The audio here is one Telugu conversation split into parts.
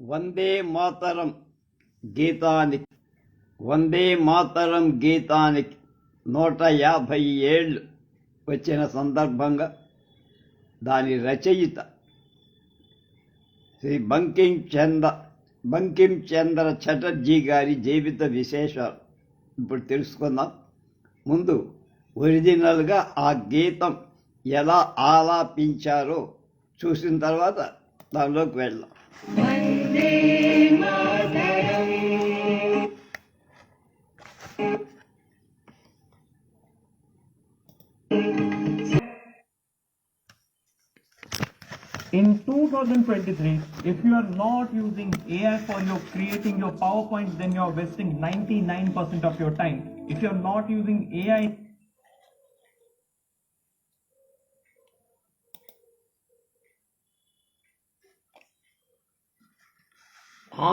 వందే మాతరం గీతానికి వందే మాతరం గీతానికి నూట యాభై ఏళ్ళు వచ్చిన సందర్భంగా దాని రచయిత శ్రీ బంకిం చంద్ర బంకిం చంద్ర చటర్జీ గారి జీవిత విశేషాలు. ఇప్పుడు తెలుసుకుందాం. ముందు ఒరిజినల్గా ఆ గీతం ఎలా ఆలాపించారో చూసిన తర్వాత దానిలోకి వెళ్దాం. In 2023, if you are not using AI for your creating your PowerPoint, then you are wasting 99% of your time. If you are not using AI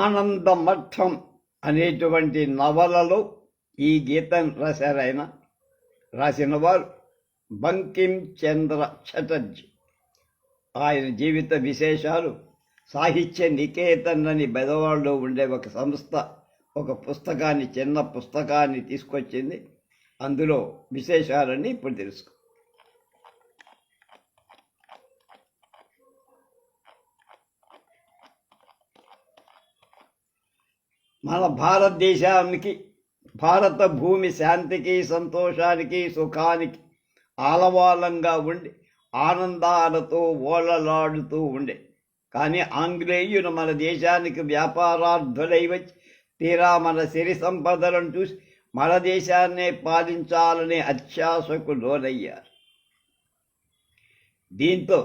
Anandamath అనేటువంటి నవలలో ఈ గీతం రాశారాయన రాసిన వారు బంకిం చంద్ర చటర్జీ. ఆయన జీవిత విశేషాలు సాహిత్య నికేతన్ అని బెదవాడలో ఉండే ఒక సంస్థ ఒక పుస్తకాన్ని చిన్న పుస్తకాన్ని తీసుకొచ్చింది. అందులో విశేషాలని ఇప్పుడు తెలుసుకో మన భారతదేశానికి భారత భూమి శాంతికి సంతోషానికి సుఖానికి ఆలవాలంగా ఉండి ఆనందాలతో ఓలలాడుతూ ఉండే. కానీ ఆంగ్లేయులు మన దేశానికి వ్యాపారార్థులై వచ్చి తీరా మన సిరి సంపదలను చూసి మన దేశాన్నే పాలించాలనే అత్యాశకు లోనయ్యారు. దీంతో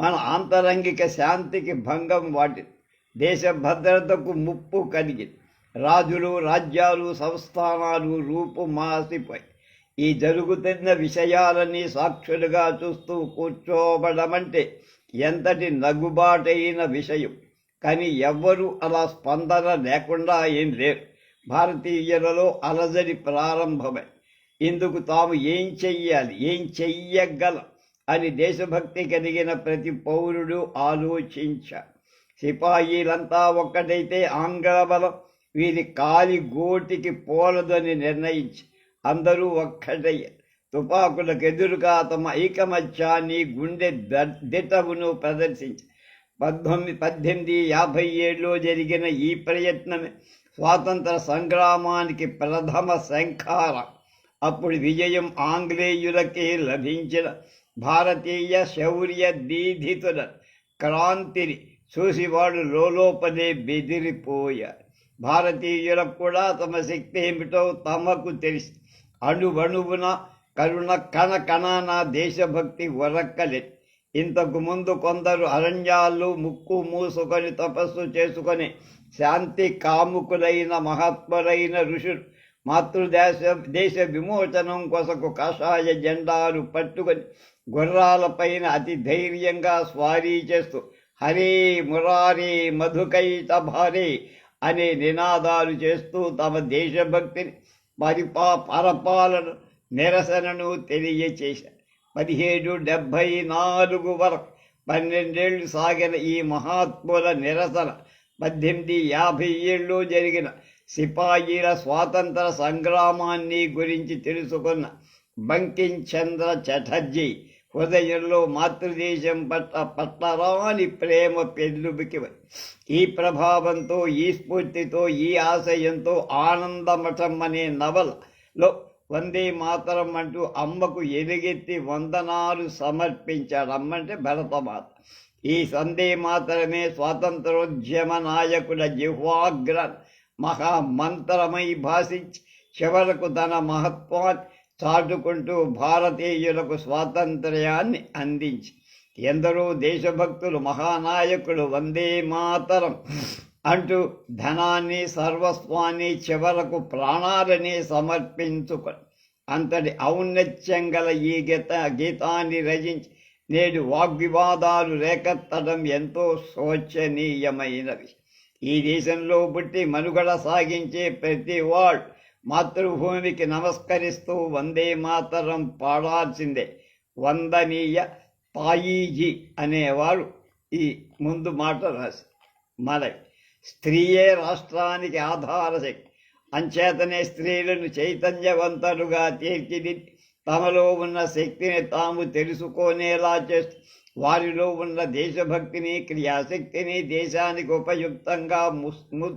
మన ఆంతరంగిక శాంతికి భంగం వాటి దేశ భద్రతకు ముప్పు కలిగింది. రాజులు రాజ్యాలు సంస్థానాలు రూపు మాసిపోయి ఈ జరుగుతున్న విషయాలని సాక్షులుగా చూస్తూ కూర్చోబడమంటే ఎంతటి నగుబాటైన విషయం. కానీ ఎవ్వరూ అలా స్పందన లేకుండా ఏం లేరు. భారతీయులలో అలజడి ప్రారంభమై. ఇందుకు తాము ఏం చెయ్యాలి ఏం చెయ్యగలం అని దేశభక్తి కలిగిన ప్రతి పౌరుడు ఆలోచించ సిపాయిలంతా ఒక్కటైతే ఆంగ్ల బలం వీరి కాలి గోటికి పోలదని నిర్ణయించి అందరూ ఒక్కటయ్యారు తుపాకులకు ఎదురుగా తమ ఐకమత్యాన్ని గుండె ద- దిటవును ప్రదర్శించి పద్దెనిమిది పద్దెనిమిది యాభై ఏడులో జరిగిన ఈ ప్రయత్నమే స్వాతంత్ర సంగ్రామానికి ప్రథమ శంఖారం అప్పుడు విజయం ఆంగ్లేయులకే లభించిన భారతీయ శౌర్య దీధితుల క్రాంతిని చూసి వాడు లోపలే బెదిరిపోయారు. భారతీయులకు కూడా తమ శక్తి ఏమిటో తమకు తెలిసి. అణువణువున కరుణ కణ కణాన దేశభక్తి వరక్కలే. ఇంతకు ముందు కొందరు అరణ్యాలు ముక్కు మూసుకొని తపస్సు చేసుకొని శాంతి కాముకులైన మహాత్ములైన ఋషులు మాతృదేశ దేశ విమోచనం కొసకు కాషాయ జెండాలు పట్టుకొని గుర్రాలపైన అతి ధైర్యంగా స్వారీ చేస్తూ హరే మురారే మధుకైత భారే అనే నినాదాలు చేస్తూ తమ దేశభక్తిని పరిపా పరపాలన నిరసనను తెలియచేశారు. పదిహేడు డెబ్భై నాలుగు వరకు పన్నెండేళ్ళు సాగిన ఈ మహాత్ముల నిరసన పద్దెనిమిది యాభై ఏళ్ళు జరిగిన సిపాయిల స్వాతంత్ర సంగ్రామాన్ని గురించి తెలుసుకున్న బంకిం చంద్ర చటర్జీ హృదయంలో మాతృదేశం పట్ల పట్టరాని ప్రేమ పెళ్ళుబికి ఈ ప్రభావంతో ఈ స్ఫూర్తితో ఈ ఆశయంతో ఆనందమఠం అనే నవలలో వందే మాతరం అంటూ అమ్మకు ఎలుగెత్తి వందనాలు సమర్పించాడు అమ్మంటే భరతమాత. ఈ సందే మాత్రమే స్వాతంత్రోద్యమ నాయకుల జిహ్వాగ్ర మహామంత్రమై భాషించి చివరకు తన మహత్వాన్ని చాటుకుంటూ భారతీయులకు స్వాతంత్ర్యాన్ని అందించి ఎందరో దేశభక్తులు మహానాయకులు వందే మాతరం అంటూ ధనాన్ని సర్వస్వాన్ని చివరకు ప్రాణాలని సమర్పించుకొని అంతటి ఔన్నత్యం గల ఈ గీత గీతాన్ని రచించి నేడు వాగ్వివాదాలు రేకెత్తడం ఎంతో శోచనీయమైనవి. ఈ దేశంలో పుట్టి మనుగడ సాగించే ప్రతి వాళ్ళు మాతృభూమికి నమస్కరిస్తూ వందే మాతరం పాడాల్సిందే. వందనీయ తాయీజీ అనేవాడు ఈ ముందు మాట రాసి. మరి స్త్రీయే రాష్ట్రానికి ఆధారశక్తి. అంచేతనే స్త్రీలను చైతన్యవంతులుగా తీర్చిది. తమలో ఉన్న శక్తిని తాము తెలుసుకునేలా చేస్తూ వారిలో ఉన్న దేశభక్తిని క్రియాశక్తిని దేశానికి ఉపయుక్తంగా ముస్- ము-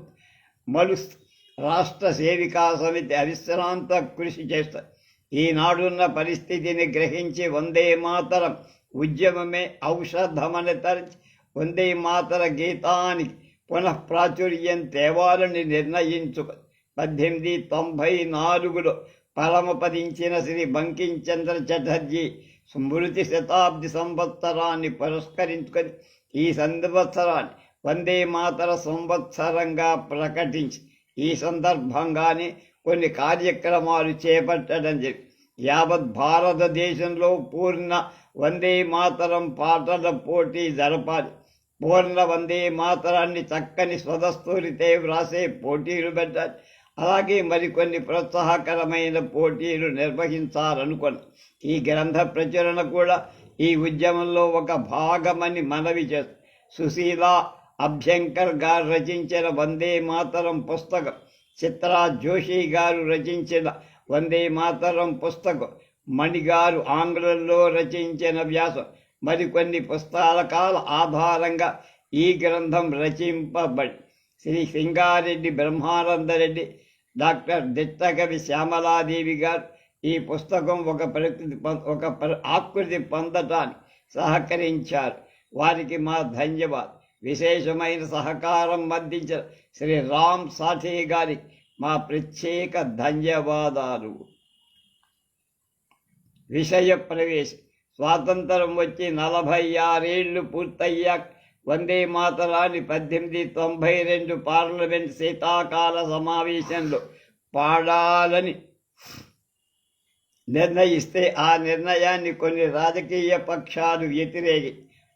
మలుస్తూ రాష్ట్ర సేవికా సమితి అవిశ్రాంత కృషి చేస్తారు ఈనాడున్న పరిస్థితిని గ్రహించి వందే మాతరం ఉద్యమమే ఔషధమని తరచి వందే మాతర గీతానికి పునః ప్రాచుర్యం తేవాలని నిర్ణయించుక పద్దెనిమిది తొంభై నాలుగులో పరమపదించిన శ్రీ బంకించంద్ర చటర్జీ స్మృతి శతాబ్ది సంవత్సరాన్ని పురస్కరించుకొని ఈ సంవత్సరాన్ని వందే మాతర సంవత్సరంగా ప్రకటించి ఈ సందర్భంగానే కొన్ని కార్యక్రమాలు చేపట్టడం జరిగింది యావత్ భారతదేశంలో పూర్ణ వందే మాతరం పాటల పోటీ జరపాలి. పూర్ణ వందే మాతరాన్ని చక్కని స్వదస్తూరితే వ్రాసే పోటీలు పెట్టాలి. అలాగే మరికొన్ని ప్రోత్సాహకరమైన పోటీలు నిర్వహించాలనుకున్నాం. ఈ గ్రంథ ప్రచురణ కూడా ఈ ఉద్యమంలో ఒక భాగమని మనవి చేస్తుంది. సుశీల అభ్యంకర్ గారు రచించిన వందే మాతరం పుస్తకం. చిత్రా జోషి గారు రచించిన వందే మాతరం పుస్తకం. మణిగారు ఆంగ్లంలో రచించిన వ్యాసం. మరికొన్ని పుస్తకాల ఆధారంగా ఈ గ్రంథం రచింపబడి శ్రీ సింగారెడ్డి బ్రహ్మానందరెడ్డి డాక్టర్ దిట్టకవి శ్యామలాదేవి గారు ఈ పుస్తకం ఒక ప్రకృతి ఒక ఆకృతి పొందటానికి సహకరించారు. వారికి మా ధన్యవాద్ విశేషమైన సహకారం అందించిన శ్రీ రామ్ సాఠే గారికి మా ప్రత్యేక ధన్యవాదాలు. విషయ ప్రవేశం స్వాతంత్రం వచ్చి నలభై ఆరేళ్ళు పూర్తయ్యాక వందే మాతరాన్ని పద్దెనిమిది తొంభై రెండు పార్లమెంట్ శీతాకాల సమావేశంలో పాడాలని నిర్ణయిస్తే ఆ నిర్ణయాన్ని కొన్ని రాజకీయ పక్షాలు వ్యతిరేకి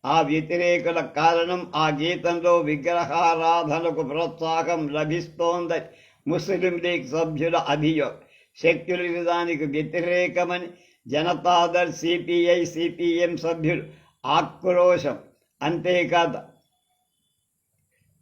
ఆ వ్యతిరేకుల కారణం ఆ గీతంలో విగ్రహారాధనకు ప్రోత్సాహం లభిస్తోందని ముస్లిం లీగ్ సభ్యుల అభియోగం శక్తులు దానికి వ్యతిరేకమని జనతాదళ్ సిపిఐ సిపిఎం సభ్యులు ఆక్రోశం. అంతేకాదు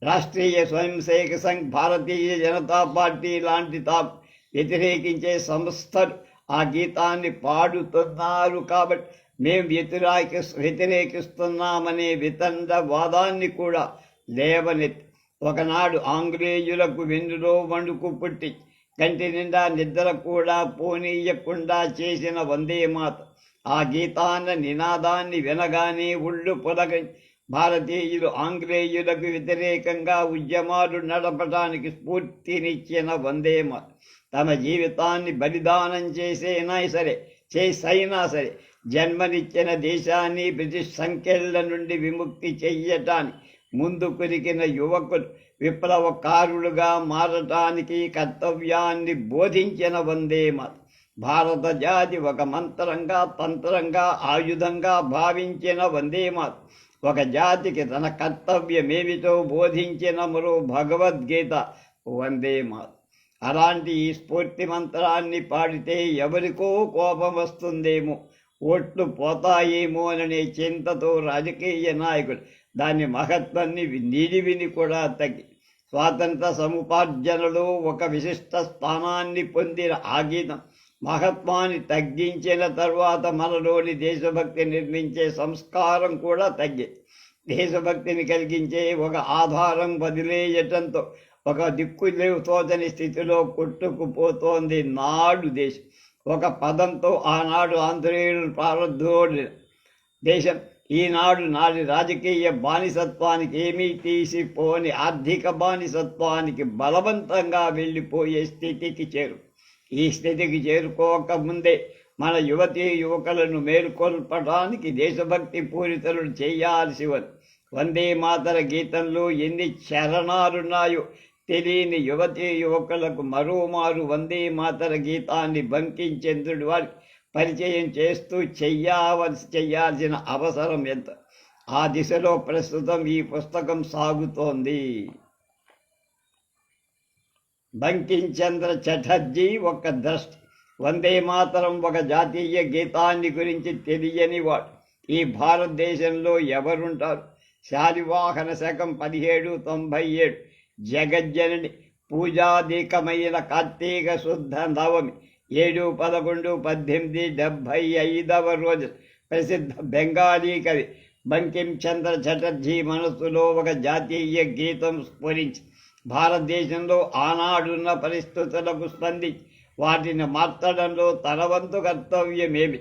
రాష్ట్రీయ స్వయంసేవక సంఘ్ భారతీయ జనతా పార్టీ లాంటి తాము వ్యతిరేకించే సంస్థలు ఆ గీతాన్ని పాడుతున్నారు కాబట్టి మేము వ్యతిరేకి వ్యతిరేకిస్తున్నామనే వితండ వాదాన్ని కూడా లేవనెత్తి ఒకనాడు ఆంగ్లేయులకు వెన్నులో వండుకు పుట్టి కంటి నిండా నిద్ర కూడా పోనీయకుండా చేసిన వందే మాత. ఆ గీతాన్న నినాదాన్ని వినగానే ఉళ్ళు పొలగ భారతీయులు ఆంగ్లేయులకు వ్యతిరేకంగా ఉద్యమాలు నడపడానికి స్ఫూర్తినిచ్చిన వందే మాత. తమ జీవితాన్ని బలిదానం చేసేనా సరే చేసైనా సరే జన్మనిచ్చిన దేశాన్ని బ్రిటిష్ సంఖ్యల నుండి విముక్తి చెయ్యటాన్ని ముందు కురికిన యువకులు విప్లవకారులుగా మారటానికి కర్తవ్యాన్ని బోధించిన వందే మాత. భారత జాతి ఒక మంత్రంగా తంత్రంగా ఆయుధంగా భావించిన వందే మాత. ఒక జాతికి తన కర్తవ్యమేమిటో బోధించిన మరో భగవద్గీత వందే మాత. అలాంటి ఈ స్ఫూర్తి మంత్రాన్ని పాడితే ఎవరికో కోపం వస్తుందేమో. ఓట్లు పోతాయేమోననే చింతతో రాజకీయ నాయకులు దాని మహత్వాన్ని నిడివిని కూడా తగ్గి స్వాతంత్ర సముపార్జనలో ఒక విశిష్ట స్థానాన్ని పొందిన ఆ గీతం మహత్వాన్ని తగ్గించిన తరువాత మనలోని దేశభక్తి నిర్మించే సంస్కారం కూడా తగ్గింది దేశభక్తిని కలిగించే ఒక ఆధారం వదిలేయటంతో ఒక దిక్కులేవు తోచని స్థితిలో కొట్టుకుపోతోంది నాడు దేశం. ఒక పదంతో ఆనాడు ఆంధ్రేయులు ప్రారంభోడి దేశం. ఈనాడు నాటి రాజకీయ బానిసత్వానికి ఏమీ తీసిపోని ఆర్థిక బానిసత్వానికి బలవంతంగా వెళ్ళిపోయే స్థితికి చేరు. ఈ స్థితికి చేరుకోకముందే మన యువతీ యువకులను మేల్కొల్పడానికి దేశభక్తి పూరితలు చేయాల్సి వందే మాతర గీతంలో ఎన్ని చరణాలున్నాయో తెలియని యువతీ యువకులకు మరోమారు వందే మాతర గీతాన్ని బంకించంద్రుడి వారి పరిచయం చేస్తూ చెయ్యవలసి చెయ్యాల్సిన అవసరం ఎంత? ఆ దిశలో ప్రస్తుతం ఈ పుస్తకం సాగుతోంది. బంకించంద్ర చటర్జీ ఒక ద్రష్ట. వందే మాతరం ఒక జాతీయ గీతాన్ని గురించి తెలియని వాడు. ఈ భారతదేశంలో ఎవరుంటారు? శాలివాహన శకం పదిహేడు తొంభై ఏడు. జగజ్జనని పూజాధికమైన కార్తీక శుద్ధ నవమి ఏడు పదకొండు పద్దెనిమిది డెబ్భై ఐదవ రోజు ప్రసిద్ధ బెంగాలీ కవి బంకిం చంద్ర చటర్జీ మనస్సులో ఒక జాతీయ గీతం స్ఫురించి భారతదేశంలో ఆనాడున్న పరిస్థితులకు స్పందించి వాటిని మార్చడంలో తన వంతు కర్తవ్యమేమి?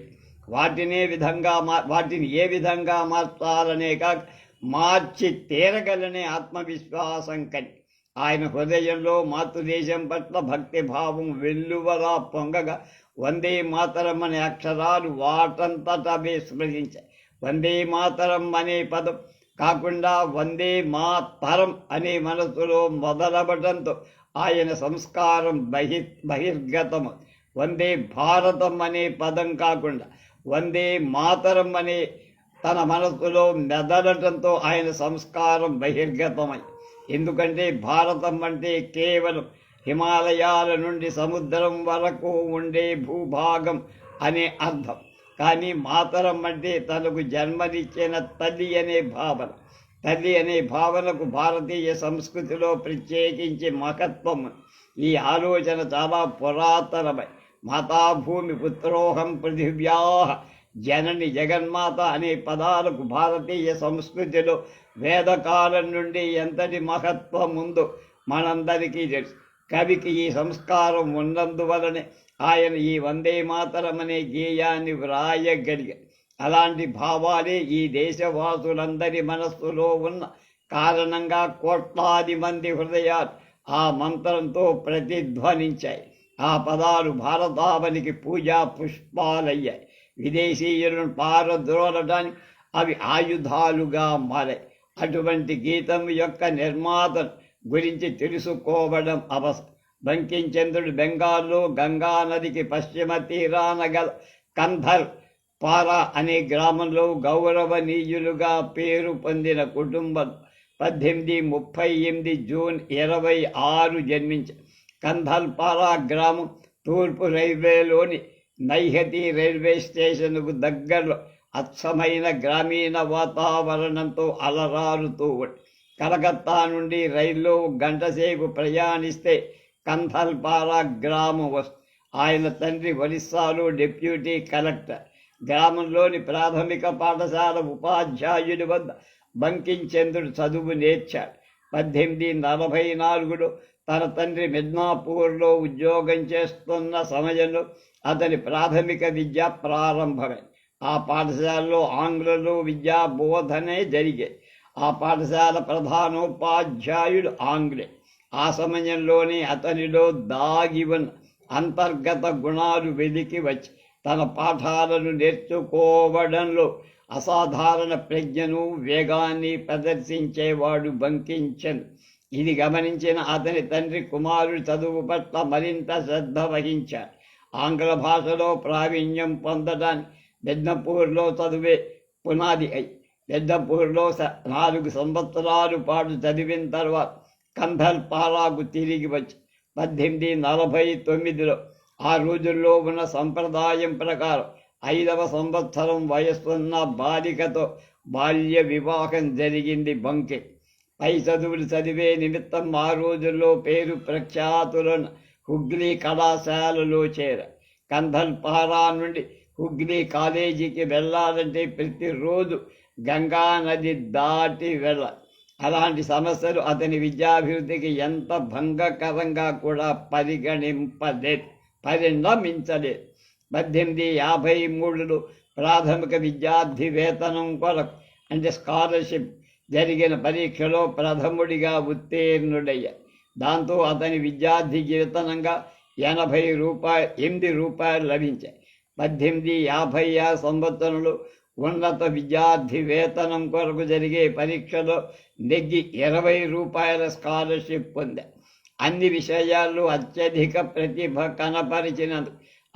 వాటినే విధంగా మా- వాటిని ఏ విధంగా మార్చాలనే కాక మార్చి తీరగలనే ఆత్మవిశ్వాసం కని ఆయన హృదయంలో మాతృదేశం పట్ల భక్తి భావం వెల్లువలా పొంగగా వందే మాతరం అనే అక్షరాలు వాటంతటా అవే స్మరించాయి వందే మాతరం అనే పదం కాకుండా వందే మాతరం అనే మనసులో మొదలవడంతో ఆయన సంస్కారం బహి బహిర్గతం వందే భారతం అనే పదం కాకుండా వందే మాతరం అనే తన మనసులో మెదలటంతో ఆయన సంస్కారం బహిర్గతమై ఎందుకంటే భారతం అంటే కేవలం హిమాలయాల నుండి సముద్రం వరకు ఉండే భూభాగం అనే అర్థం. కానీ మాతరం అంటే తనకు జన్మనిచ్చిన తల్లి అనే భావన. తల్లి అనే భావనకు భారతీయ సంస్కృతిలో ప్రత్యేకించి మహత్వం. ఈ ఆలోచన చాలా పురాతనమై. మాతాభూమి పుత్రోహం పృథివ్యా జనని జగన్మాత అనే పదాలకు భారతీయ సంస్కృతిలో వేదకాలం నుండి ఎంతటి మహత్వం ఉందో మనందరికీ తెలుసు. కవికి ఈ సంస్కారం ఉన్నందువలనే ఆయన ఈ వందే మాతరం అనే గేయాన్ని వ్రాయగలిగారు అలాంటి భావాలే ఈ దేశవాసులందరి మనస్సులో ఉన్న కారణంగా కోట్లాది మంది హృదయాలు ఆ మంత్రంతో ప్రతిధ్వనించాయి. ఆ పదాలు భారతావనికి పూజా పుష్పాలయ్యాయి. విదేశీయులను పారద్రోలడానికి అవి ఆయుధాలుగా మారాయి. అటువంటి గీతం యొక్క నిర్మాత గురించి తెలుసుకోవడం అవసరం బంకించంద్రుడు బెంగాల్లో గంగా నదికి పశ్చిమ తీరాన గల కంధర్ పారా అనే గ్రామంలో గౌరవనీయులుగా పేరు పొందిన కుటుంబం పద్దెనిమిది ముప్పై ఎనిమిది జూన్ ఇరవై ఆరు జన్మించ కంధల్పారా గ్రామం తూర్పు రైల్వేలోని నైహతి రైల్వే స్టేషన్కు దగ్గరలో అచ్చమైన గ్రామీణ వాతావరణంతో అలరారుతూ కలకత్తా నుండి రైల్లో గంటసేపు ప్రయాణిస్తే కంథల్పారా గ్రామం వస్తుంది ఆయన తండ్రి ఒరిస్సాలో డిప్యూటీ కలెక్టర్. గ్రామంలోని ప్రాథమిక పాఠశాల ఉపాధ్యాయుడి వద్ద బంకించంద్రుడు చదువు నేర్చాడు. పద్దెనిమిది నలభై నాలుగులో తన తండ్రి మిద్నాపూర్లో ఉద్యోగం చేస్తున్న సమయంలో అతని ప్రాథమిక విద్య ప్రారంభమైంది. ఆ పాఠశాలలో ఆంగ్లంలో విద్యా బోధనే ఆ పాఠశాల ప్రధానోపాధ్యాయుడు ఆంగ్లే. ఆ సమయంలోనే అతనిలో దాగి ఉన్న అంతర్గత గుణాలు వెలికి వచ్చి తన పాఠాలను నేర్చుకోవడంలో అసాధారణ ప్రజ్ఞను వేగాన్ని ప్రదర్శించేవాడు బంకించన్. ఇది గమనించిన అతని తండ్రి కుమారుడి చదువు పట్ల మరింత శ్రద్ధ వహించాడు. ఆంగ్ల భాషలో ప్రావీణ్యం పొందడానికి బెద్నపూర్లో చదివే పునాది అయి బెద్నపూర్లో స- నాలుగు సంవత్సరాలు పాటు చదివిన తర్వాత కంధర్పారాకు తిరిగి వచ్చి పద్దెనిమిది నలభై తొమ్మిదిలో ఆ రోజుల్లో ఉన్న సంప్రదాయం ప్రకారం ఐదవ సంవత్సరం వయస్సున్న బాలికతో బాల్య వివాహం జరిగింది బంకే పై చదువులు చదివే నిమిత్తం ఆ రోజుల్లో పేరు ప్రఖ్యాతులను హుగ్లీ కళాశాలలో చేర కంధల్పారా నుండి హుగ్లీ కాలేజీకి వెళ్ళాలంటే ప్రతిరోజు గంగా నది దాటి వెళ్ళ. అలాంటి సమస్యలు అతని విద్యాభివృద్ధికి ఎంత భంగకరంగా కూడా పరిగణింపలేదు. పరిణమించలేదు పద్దెనిమిది యాభై మూడులో ప్రాథమిక విద్యార్థి వేతనం కొరకు అంటే స్కాలర్షిప్ జరిగిన పరీక్షలో ప్రథముడిగా ఉత్తీర్ణుడయ్యాడు దాంతో అతని విద్యార్థి జీవితనంగా ఎనభై రూపాయలు ఎనిమిది రూపాయలు లభించాయి. పద్దెనిమిది యాభై ఆరు సంవత్సరంలో ఉన్నత విద్యార్థి వేతనం కొరకు జరిగే పరీక్షలో నెగ్గి ఇరవై రూపాయల స్కాలర్షిప్ పొందా. అన్ని విషయాల్లో అత్యధిక ప్రతిభ కనపరిచిన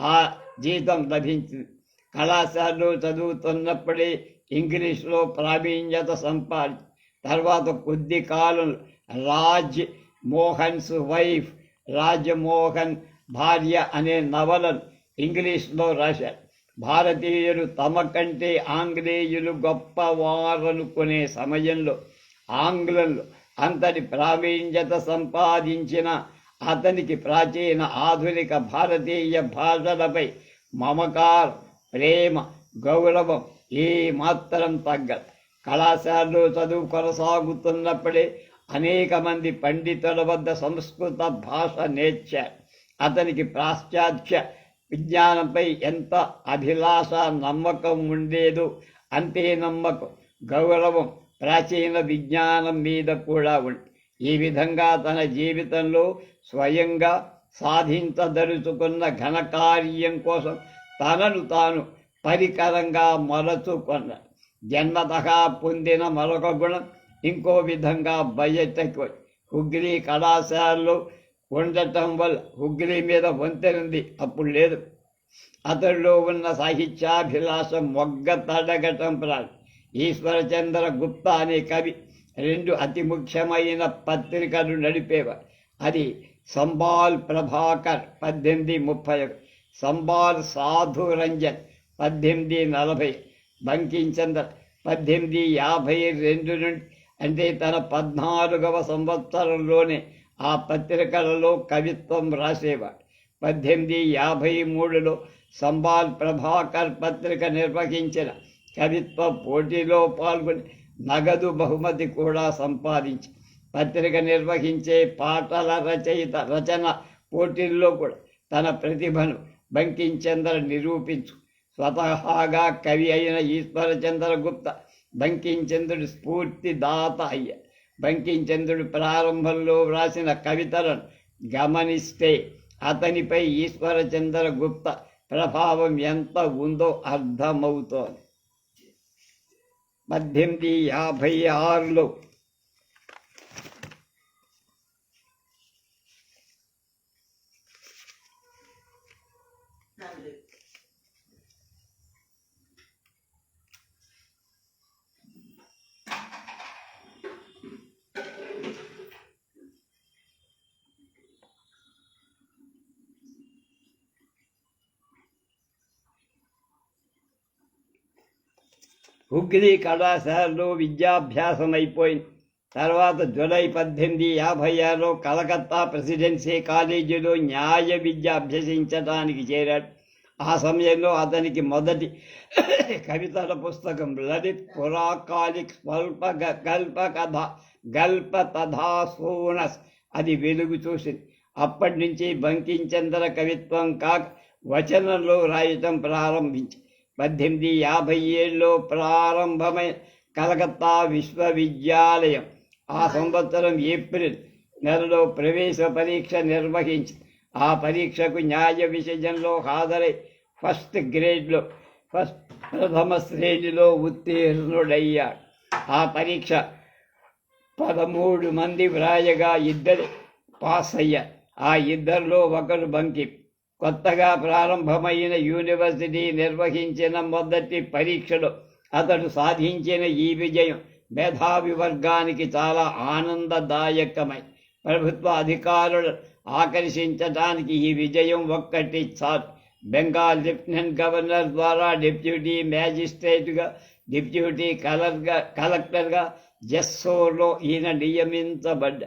ఆ జీతం లభించింది. కళాశాలలో చదువుతున్నప్పుడే ఇంగ్లీష్లో ప్రావీణ్యత సంపాది తర్వాత కొద్ది కాలం రాజ్ మోహన్స్ వైఫ్ రాజమోహన్ భార్య అనే నవలను ఇంగ్లీష్లో రాశారు. భారతీయులు తమ కంటే ఆంగ్లేయులు గొప్పవారనుకునే సమయంలో ఆంగ్లంలో అంతటి ప్రావీణ్యత సంపాదించిన అతనికి ప్రాచీన ఆధునిక భారతీయ భాషలపై మమకారం ప్రేమ గౌరవం ఏ మాత్రం తగ్గదు. కళాశాలలో చదువు కొనసాగుతున్నప్పుడే అనేక మంది పండితుల వద్ద సంస్కృత భాష నేర్చారు. అతనికి పాశ్చాత్య విజ్ఞానంపై ఎంత అభిలాష నమ్మకం ఉండేదో అంతే నమ్మకం గౌరవం ప్రాచీన విజ్ఞానం మీద కూడా ఉంది. ఈ విధంగా తన జీవితంలో స్వయంగా సాధించదలుచుకున్న ఘనకార్యం కోసం తనను తాను పరికరంగా మరచుకున్న జన్మత పొందిన మరొక గుణం ఇంకో విధంగా బయటకు హుగ్లీ కళాశాలలో ఉండటం వల్ల హుగ్లీ మీద వంతెనుంది అప్పుడు లేదు. అతడిలో ఉన్న సాహిత్యాభిలాషం మొగ్గ తడగటం ప్రాణ్. ఈశ్వరచంద్ర గుప్తా అనే కవి రెండు అతి ముఖ్యమైన పత్రికలు నడిపేవారు అది సంబాల్ ప్రభాకర్ పద్దెనిమిది ముప్పై ఒకటి సంబాల్ సాధురంజన్ పద్దెనిమిది నలభై బంకించంద్ర పద్దెనిమిది యాభై రెండు నుండి అంటే తన పద్నాలుగవ సంవత్సరంలోనే ఆ పత్రికలలో కవిత్వం రాసేవాడు. పద్దెనిమిది యాభై మూడులో సంబాల్ ప్రభాకర్ పత్రిక నిర్వహించిన కవిత్వ పోటీలో పాల్గొని నగదు బహుమతి కూడా సంపాదించి పత్రిక నిర్వహించే పాటల రచయిత రచన పోటీల్లో కూడా తన ప్రతిభను బంకించంద్ర నిరూపించు. స్వతహాగా కవి అయిన ఈశ్వరచంద్ర గుప్త బంకించంద్రుడి స్ఫూర్తిదాత అయ్యారు బంకించంద్రుడు ప్రారంభంలో వ్రాసిన కవితలను గమనిస్తే అతనిపై ఈశ్వరచంద్ర గుప్త ప్రభావం ఎంత ఉందో అర్థమవుతోంది. పద్దెనిమిది యాభై ఆరులో హుగ్లీ కళాశాలలో విద్యాభ్యాసం అయిపోయింది తర్వాత జూలై పద్దెనిమిది యాభై ఆరులో కలకత్తా ప్రెసిడెన్సీ కాలేజీలో న్యాయ విద్య అభ్యసించడానికి చేరాడు. ఆ సమయంలో అతనికి మొదటి కవితల పుస్తకం లలిత్ పురాకాలిక్ స్వల్ప గల్ప కథ గల్ప తథా సోనస్ అది వెలుగు చూసింది. అప్పటి నుంచి బంకించంద్ర కవిత్వం కాక వచనంలో రాయటం ప్రారంభించి పద్దెనిమిది యాభై ఏడులో ప్రారంభమైన కలకత్తా విశ్వవిద్యాలయం ఆ సంవత్సరం ఏప్రిల్ నెలలో ప్రవేశ పరీక్ష నిర్వహించి ఆ పరీక్షకు న్యాయ విసర్జనలో హాజరై ఫస్ట్ గ్రేడ్లో ఫస్ట్ ప్రథమ శ్రేణిలో ఉత్తీర్ణుడయ్యాడు. ఆ పరీక్ష పదమూడు మంది వ్రాయగా ఇద్దరు పాస్ అయ్యారు ఆ ఇద్దరిలో ఒకరు బంకి కొత్తగా ప్రారంభమైన యూనివర్సిటీ నిర్వహించిన మొదటి పరీక్షలో అతడు సాధించిన ఈ విజయం మేధావి వర్గానికి చాలా ఆనందదాయకమై ప్రభుత్వ అధికారులు ఆకర్షించడానికి ఈ విజయం ఒక్కటి చాలు. బెంగాల్ లెఫ్టినెంట్ గవర్నర్ ద్వారా డిప్యూటీ మ్యాజిస్ట్రేట్గా డిప్యూటీ కలర్గా కలెక్టర్గా జెస్సోలో ఈయన నియమించబడ్డ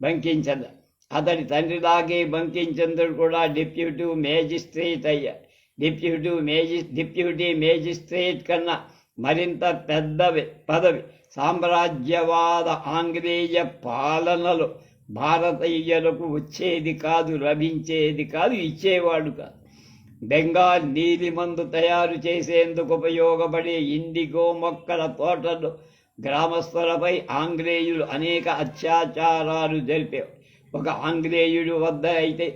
బంకించంద్ర అతడి తండ్రిలాగే బంకించంద్రుడు కూడా డిప్యూటీ మేజిస్ట్రేట్ అయ్యా. డిప్యూటీ మేజి డిప్యూటీ మేజిస్ట్రేట్ కన్నా మరింత పెద్దవి పదవి. సామ్రాజ్యవాద ఆంగ్లేయ పాలనలో భారతీయులకు వచ్చేది కాదు లభించేది కాదు ఇచ్చేవాడు కాదు. బెంగాల్ నీలిమందు తయారు చేసేందుకు ఉపయోగపడే ఇండిగో మొక్కల తోటలు గ్రామస్తులపై ఆంగ్లేయులు అనేక అత్యాచారాలు జరిపేవారు ఒక ఆంగ్లేయుడి వద్ద అయితే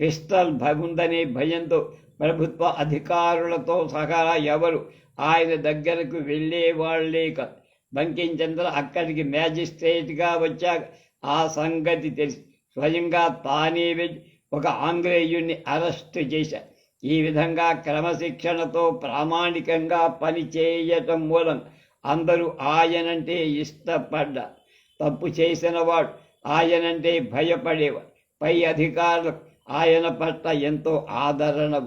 పిస్టల్ ఉందనే భయంతో ప్రభుత్వ అధికారులతో సహా ఎవరు ఆయన దగ్గరకు వెళ్ళేవాళ్ళే కాదు బంకించంద్ర అక్కడికి మ్యాజిస్ట్రేట్గా వచ్చాక ఆ సంగతి తెలిసి స్వయంగా తానే వెళ్ళి ఒక ఆంగ్లేయుణ్ణి అరెస్టు చేశారు ఈ విధంగా క్రమశిక్షణతో ప్రామాణికంగా పనిచేయటం మూలం అందరూ ఆయనంటే ఇష్టపడ్డారు తప్పు చేసిన వాడు ఆయనంటే భయపడేవారు పై అధికారులు ఆయన పట్ల ఎంతో ఆదరణ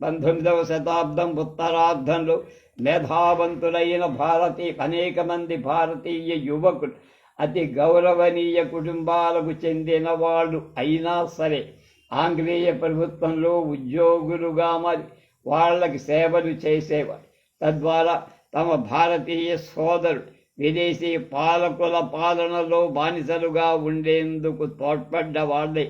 పంతొమ్మిదవ శతాబ్దం ఉత్తరార్ధంలో మేధావంతులైన భారతీయ అనేక మంది భారతీయ యువకులు అతి గౌరవనీయ కుటుంబాలకు చెందిన వాళ్ళు అయినా సరే ఆంగ్లేయ ప్రభుత్వంలో ఉద్యోగులుగా మరి వాళ్ళకి సేవలు చేసేవారు. తద్వారా తమ భారతీయ సోదరుడు విదేశీ పాలకుల పాలనలో బానిసలుగా ఉండేందుకు తోడ్పడ్డ వాళ్ళే.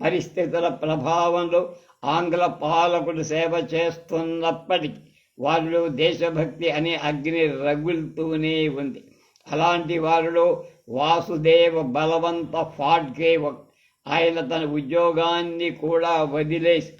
పరిస్థితుల ప్రభావంలో ఆంగ్ల పాలకుడు సేవ చేస్తున్నప్పటికీ వారిలో దేశభక్తి అనే అగ్ని రగులుతూనే ఉంది. అలాంటి వారిలో వాసుదేవ బలవంత ఫాడ్కే ఆయన తన ఉద్యోగాన్ని కూడా వదిలేసి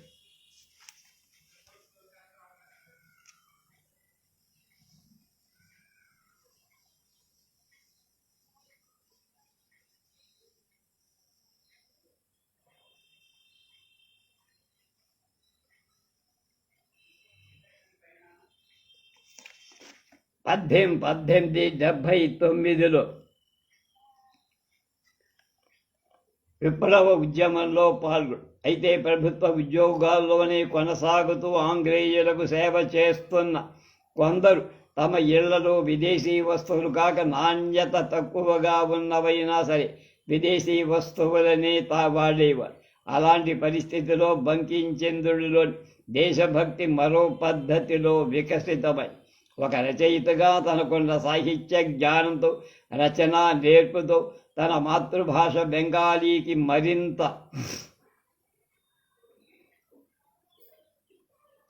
పద్దెనిమిది పద్దెనిమిది డెబ్భై తొమ్మిదిలో విప్లవ ఉద్యమంలో పాల్గొడు అయితే ప్రభుత్వ ఉద్యోగాల్లోనే కొనసాగుతూ ఆంగ్లేయులకు సేవ చేస్తున్న కొందరు తమ ఇళ్ళలో విదేశీ వస్తువులు కాక నాణ్యత తక్కువగా ఉన్నవైనా సరే విదేశీ వస్తువులనే తా వాడేవారు. అలాంటి పరిస్థితిలో బంకించంద్రుడిలో దేశభక్తి మరో పద్ధతిలో వికసితమై ఒక రచయితగా తనకున్న సాహిత్య జ్ఞానంతో రచన నేర్పుతో తన మాతృభాష బెంగాలీకి మరింత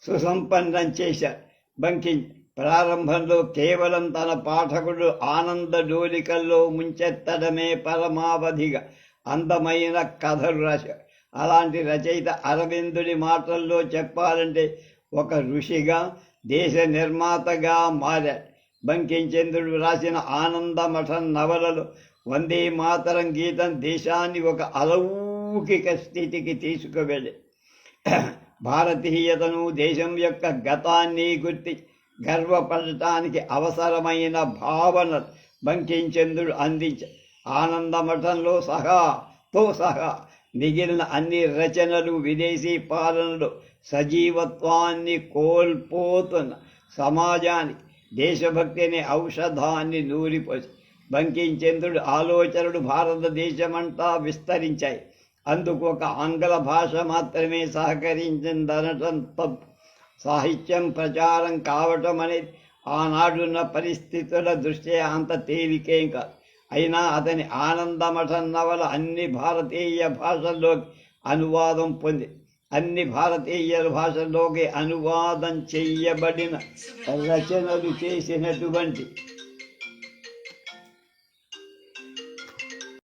సుసంపన్నం చేశారు బంకిం ప్రారంభంలో కేవలం తన పాఠకుడు ఆనంద డోలికల్లో ముంచెత్తడమే పరమావధిగా అందమైన కథలు రాశారు అలాంటి రచయిత అరవిందుడి మాటల్లో చెప్పాలంటే ఒక ఋషిగా దేశ నిర్మాతగా మారాడు బంకించంద్రుడు రాసిన ఆనందమఠం నవలలో వందే మాతరం గీతం దేశాన్ని ఒక అలౌకిక స్థితికి తీసుకువెళ్ళి. భారతీయతను దేశం యొక్క గతాన్ని గుర్తి గర్వపడటానికి అవసరమైన భావన బంకించంద్రుడు అందించ. ఆనందమఠంలో సహా తో సహా మిగిలిన అన్ని రచనలు విదేశీ పాలనలు సజీవత్వాన్ని కోల్పోతున్న సమాజానికి దేశభక్తి అనే ఔషధాన్ని నూరిపోసి బంకించంద్రుడు ఆలోచనలు భారతదేశమంతా విస్తరించాయి. అందుకు ఒక ఆంగ్ల భాష మాత్రమే సహకరించిందనటం తప్పు. సాహిత్యం ప్రచారం కావటం అనేది ఆనాడున్న పరిస్థితుల దృష్ట్యా అంత తేలికేం కాదు. అయినా అతని ఆనందమఠం నవల అన్ని భారతీయ భాషల్లోకి అనువాదం పొంది అన్ని భారతీయ భాషల్లోకి అనువాదం చెయ్యబడిన రచనలు చేసినటువంటి